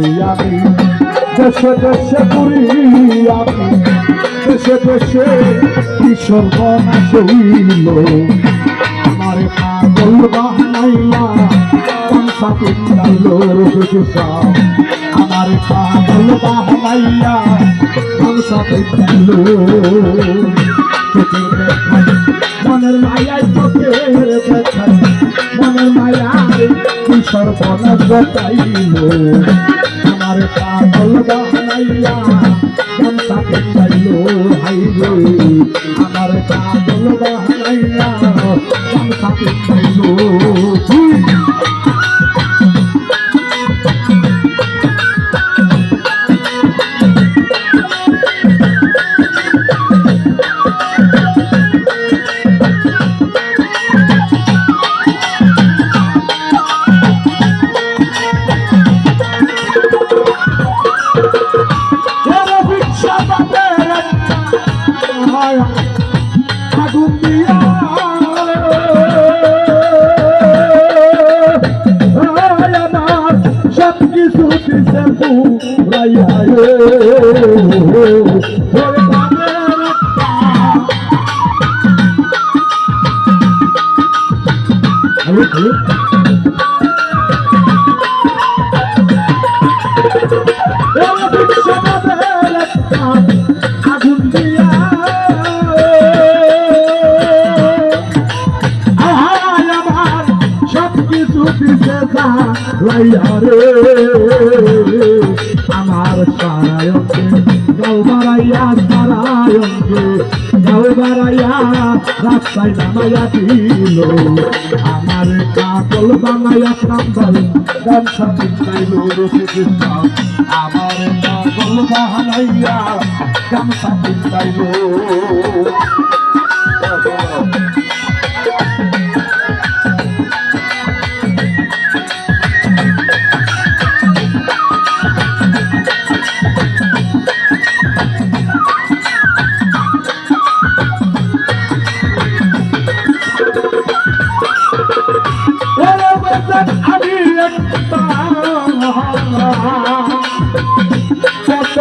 ঘুরি আমি দেশে দেশে ঘুরি আমি দেশে দেশে কি সর্বনাশ হইল আমার পাগল বাহাইয়া কংসা পিন্দাইল রঘুসা আমার পাগল বাহাইয়া কংসা পিন্দাইল মনের মায়ায় চোখের দেখায় মায়ায় সর্বনাশ ঘটাইল আমার পাগল কংসা পিন্দাইল হাইরে আমার পাগল পিন্দাইল আগুন দিয়া আমার সব কিছু দিছে পুরাইয়া রে দিছে লাইয়া রে। আমার সারায়কে গাও বাড়াইয়া সারায়কে গাও রাস্তায় নামাইয়া দিল। আমার কাকল বানাইয়া কান্দাল রসে কৃষ্ণ আমার কাকল বানাইয়া পিন্দাইল ওরে